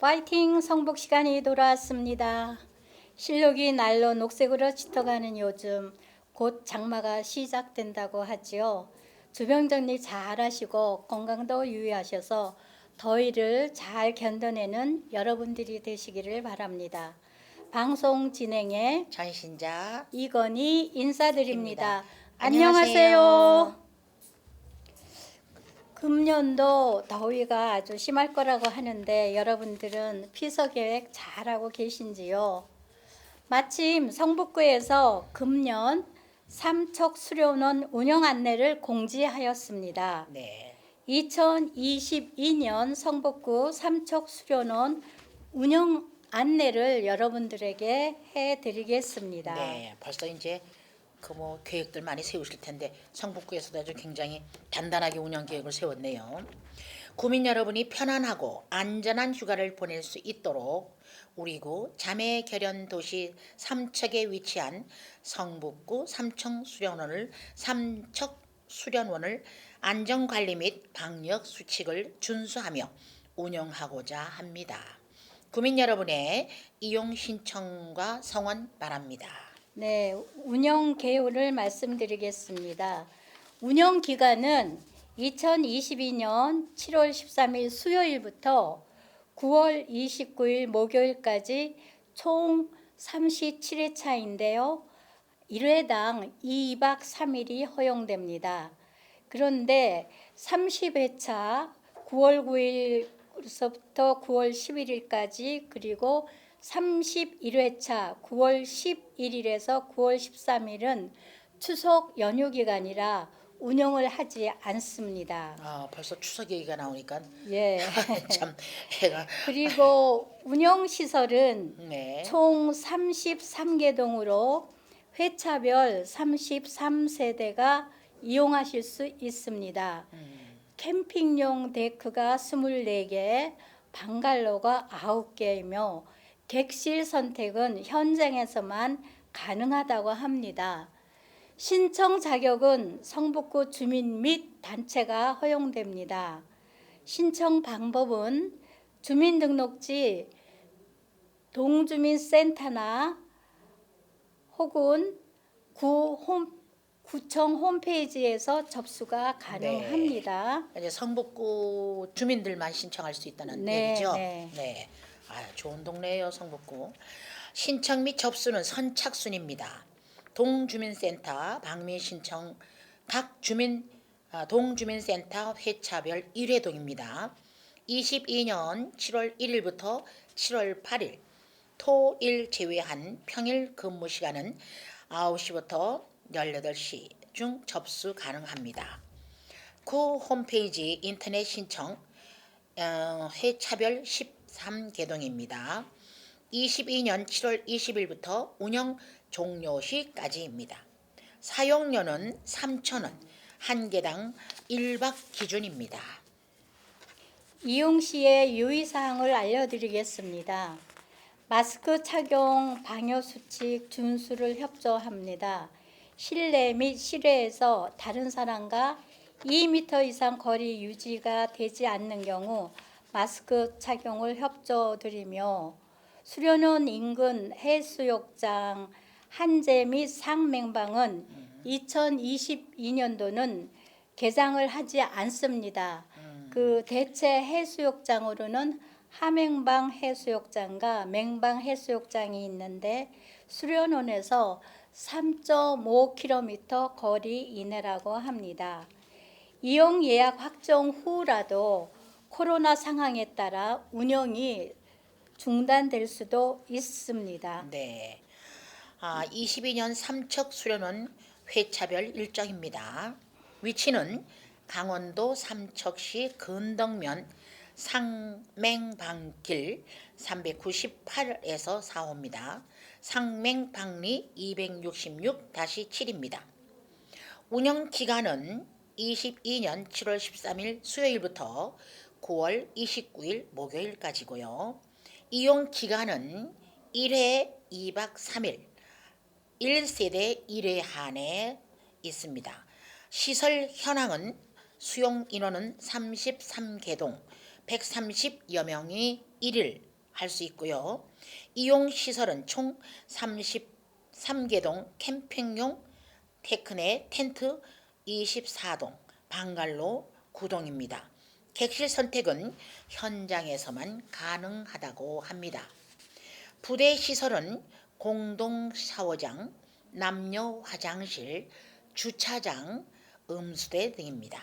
파이팅 성복 시간이 돌아왔습니다. 실록이 날로 녹색으로 짙어가는 요즘 곧 장마가 시작된다고 하지요. 주변 정리 잘 하시고 건강도 유의하셔서 더위를 잘 견뎌내는 여러분들이 되시기를 바랍니다. 방송 진행에 전신자 이건희 인사드립니다. 안녕하세요. 안녕하세요. 금년도 더위가 아주 심할 거라고 하는데 여러분들은 피서 계획 잘하고 계신지요? 마침 성북구에서 금년 삼척 수련원 운영 안내를 공지하였습니다. 네 2022년 성북구 삼척 수련원 운영 안내를 여러분들에게 해드리겠습니다. 네, 벌써 이제 그 뭐 계획들 많이 세우실 텐데 성북구에서도 아주 굉장히 단단하게 운영 계획을 세웠네요. 구민 여러분이 편안하고 안전한 휴가를 보낼 수 있도록 우리 구 자매 결연 도시 삼척에 위치한 성북구 삼청 수련원을 삼척 수련원을 안전 관리 및 방역 수칙을 준수하며 운영하고자 합니다. 구민 여러분의 이용 신청과 성원 바랍니다. 네, 운영 개요를 말씀드리겠습니다. 운영 기간은 2022년 7월 13일 수요일부터 9월 29일 목요일까지 총 37회차인데요. 1회당 2박 3일이 허용됩니다. 그런데 30회차 9월 9일서부터 9월 11일까지 그리고 31회차 9월 11일에서 9월 13일은 추석 연휴 기간이라 운영을 하지 않습니다. 아, 벌써 추석 얘기가 나오니까 예. 참 해가 그리고 운영 시설은 네. 총 33개 동으로 회차별 33세대가 이용하실 수 있습니다. 음, 캠핑용 데크가 24개, 방갈로가 9개이며 객실 선택은 현장에서만 가능하다고 합니다. 신청 자격은 성북구 주민 및 단체가 허용됩니다. 신청 방법은 주민등록지 동주민센터나 혹은 구 홈, 구청 홈페이지에서 접수가 가능합니다. 이제 성북구 주민들만 신청할 수 있다는 네, 얘기죠. 네. 아, 좋은 동네예요, 성북구. 신청 및 접수는 선착순입니다. 동주민센터 방문 신청 각 주민 아, 동주민센터 회차별 1회동입니다. 22년 7월 1일부터 7월 8일 토 일 제외한 평일 근무 시간은 9시부터 18시 중 접수 가능합니다. 구 홈페이지 인터넷 신청 어, 회차별 13개동입니다. 22년 7월 20일부터 운영 종료 시까지입니다. 사용료는 3,000원, 한 개당 1박 기준입니다. 이용 시의 유의 사항을 알려드리겠습니다. 마스크 착용 방역 수칙 준수를 협조합니다. 실내 및 실외에서 다른 사람과 2m 이상 거리 유지가 되지 않는 경우 마스크 착용을 협조드리며 수련원 인근 해수욕장 한제 및 상맹방은 2022년도는 개장을 하지 않습니다. 그 대체 해수욕장으로는 함행방 해수욕장과 맹방 해수욕장이 있는데 수련원에서 3.5km 거리 이내라고 합니다. 이용 예약 확정 후라도 코로나 상황에 따라 운영이 중단될 수도 있습니다. 네. 아, 22년 삼척 수련원 회차별 일정입니다. 위치는 강원도 삼척시 근덕면 상맹방길 398에서 4호입니다. 상맹방리 266-7입니다. 운영 기간은 22년 7월 13일 수요일부터 9월 29일 목요일까지고요. 이용 기간은 1회 2박 3일 1세대 1회 한에 있습니다. 시설 현황은 수용 인원은 33개동 130여 명이 1일 할 수 있고요. 이용 시설은 총 33개동 캠핑용 테크네 텐트 24동, 방갈로 9동입니다. 객실 선택은 현장에서만 가능하다고 합니다. 부대 시설은 공동 샤워장, 남녀 화장실, 주차장, 음수대 등입니다.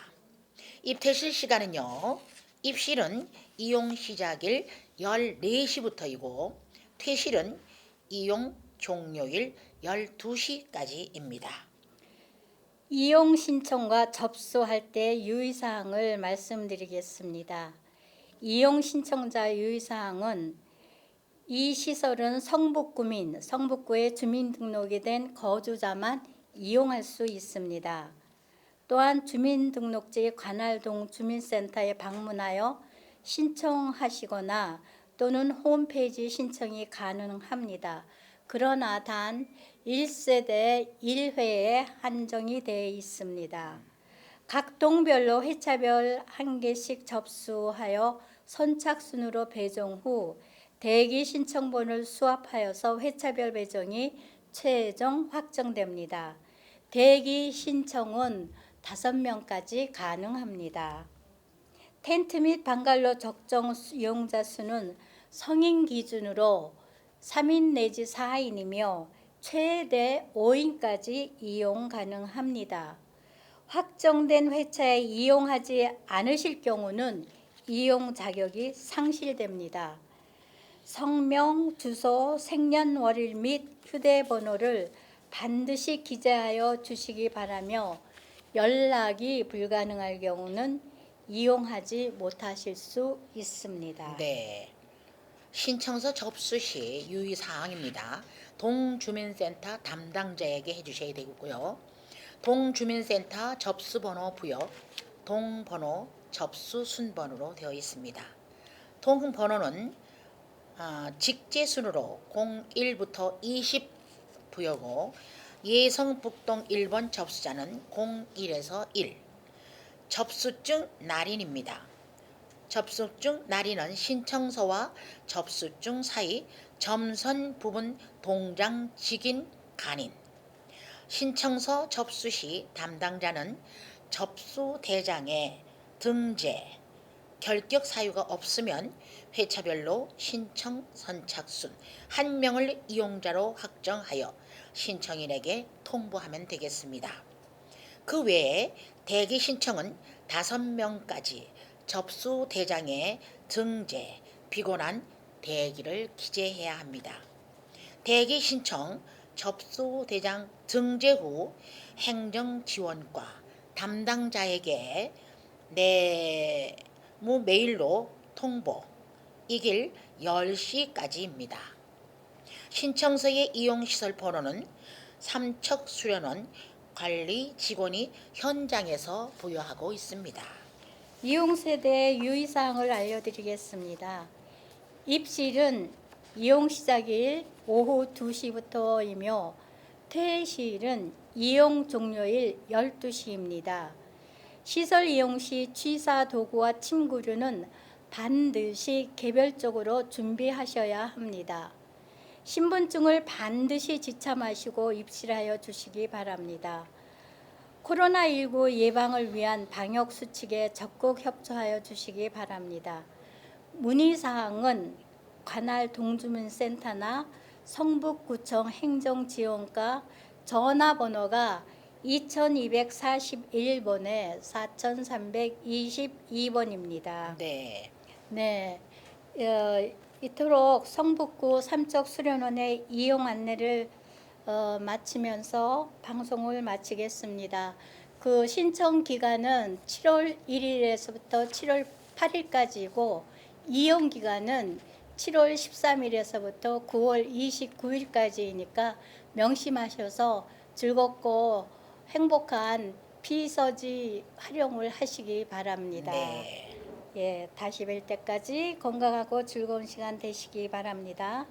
입퇴실 시간은요. 입실은 이용 시작일 14시부터이고 퇴실은 이용 종료일 12시까지입니다. 이용 신청과 접수할 때 유의사항을 말씀드리겠습니다. 이용 신청자 유의사항은 이 시설은 성북구민, 성북구에 주민등록이 된 거주자만 이용할 수 있습니다. 또한 주민등록지 관할동 주민센터에 방문하여 신청하시거나 또는 홈페이지 신청이 가능합니다. 그러나 단 1세대 1회에 한정이 되어 있습니다. 각 동별로 회차별 한 개씩 접수하여 선착순으로 배정 후 대기 신청본을 수합하여서 회차별 배정이 최종 확정됩니다. 대기 신청은 다섯 명까지 가능합니다. 텐트 및 방갈로 적정 수- 이용자 수는 성인 기준으로 3인 내지 4인이며 최대 5인까지 이용 가능합니다. 확정된 회차에 이용하지 않으실 경우는 이용 자격이 상실됩니다. 성명, 주소, 생년월일 및 휴대번호를 반드시 기재하여 주시기 바라며 연락이 불가능할 경우는 이용하지 못하실 수 있습니다. 네. 신청서 접수 시 유의 사항입니다. 동주민센터 담당자에게 해주셔야 되고요. 동주민센터 접수번호 부여 동번호 접수 순번으로 되어 있습니다. 동번호는 아, 직제순으로 01부터 20 부여고 예성북동 1번 접수자는 01에서 1 접수증 날인입니다. 접수증 날인은 신청서와 접수증 사이 점선 부분 동장 직인 간인 신청서 접수 시 담당자는 접수 대장에 등재 결격 사유가 없으면 회차별로 신청 선착순 한 명을 이용자로 확정하여 신청인에게 통보하면 되겠습니다. 그 외에 대기 신청은 다섯 명까지 접수 대장에 등재, 피곤한 대기를 기재해야 합니다. 대기 신청, 접수 대장 등재 후 행정 지원과 담당자에게 내무 메일로 통보 이길 10시까지입니다. 신청서의 이용시설 번호는 삼척 수련원 관리 직원이 현장에서 부여하고 있습니다. 이용 세대의 유의사항을 알려드리겠습니다. 입실은 이용 시작일 오후 2시부터이며 퇴실은 이용 종료일 12시입니다. 시설 이용 시 취사 도구와 침구류는 반드시 개별적으로 준비하셔야 합니다. 신분증을 반드시 지참하시고 입실하여 주시기 바랍니다. 코로나19 예방을 위한 방역 수칙에 적극 협조하여 주시기 바랍니다. 문의 사항은 관할 동주민센터나 성북구청 행정지원과 전화번호가 2241번에 4322번입니다. 네. 네, 어, 이토록 성북구 삼척 수련원의 이용 안내를 어, 마치면서 방송을 마치겠습니다. 그 신청 기간은 7월 1일에서부터 7월 8일까지고 이용 기간은 7월 13일에서부터 9월 29일까지이니까 명심하셔서 즐겁고 행복한 피서지 활용을 하시기 바랍니다. 네. 예, 다시 뵐 때까지 건강하고 즐거운 시간 되시기 바랍니다.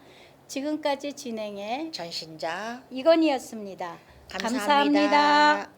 지금까지 진행해 전신자 이건희였습니다. 감사합니다. 감사합니다.